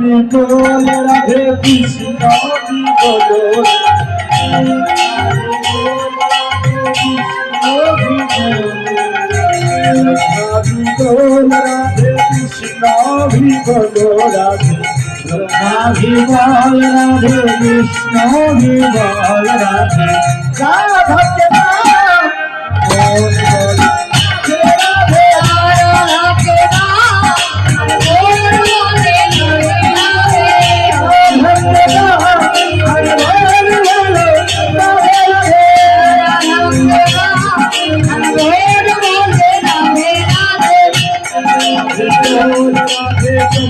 Beagle Radhe Krishna বিগল রাধে কৃষ্ণ বিগল রাধে রাধে। কৃষ্ণ বিগল রাধে রাধে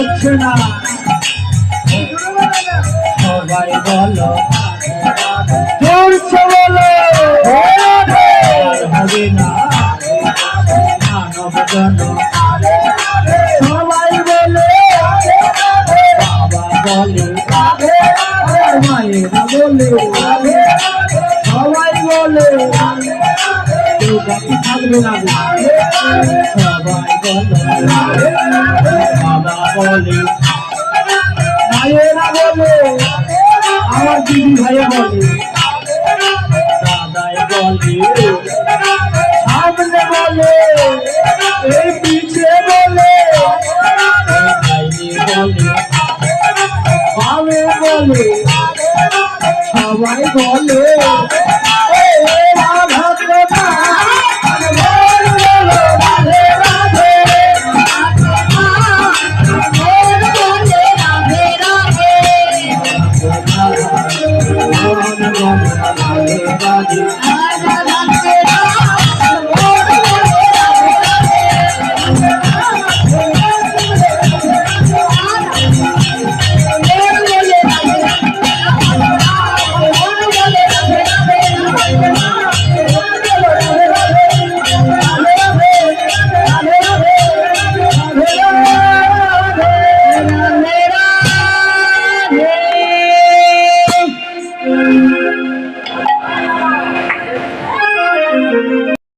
হচ্ছে না সবাই বলো চলছে বলো হবে না মানব জন সবাই বলে বাবা বলে মায়েরা বলে সবাই বলে বাকি থাকবে না সবাই আমার দিদি ভাইয়া দাদাই বলে সামনে বলে এই পিছে বলে বলে সবাই বলে I'm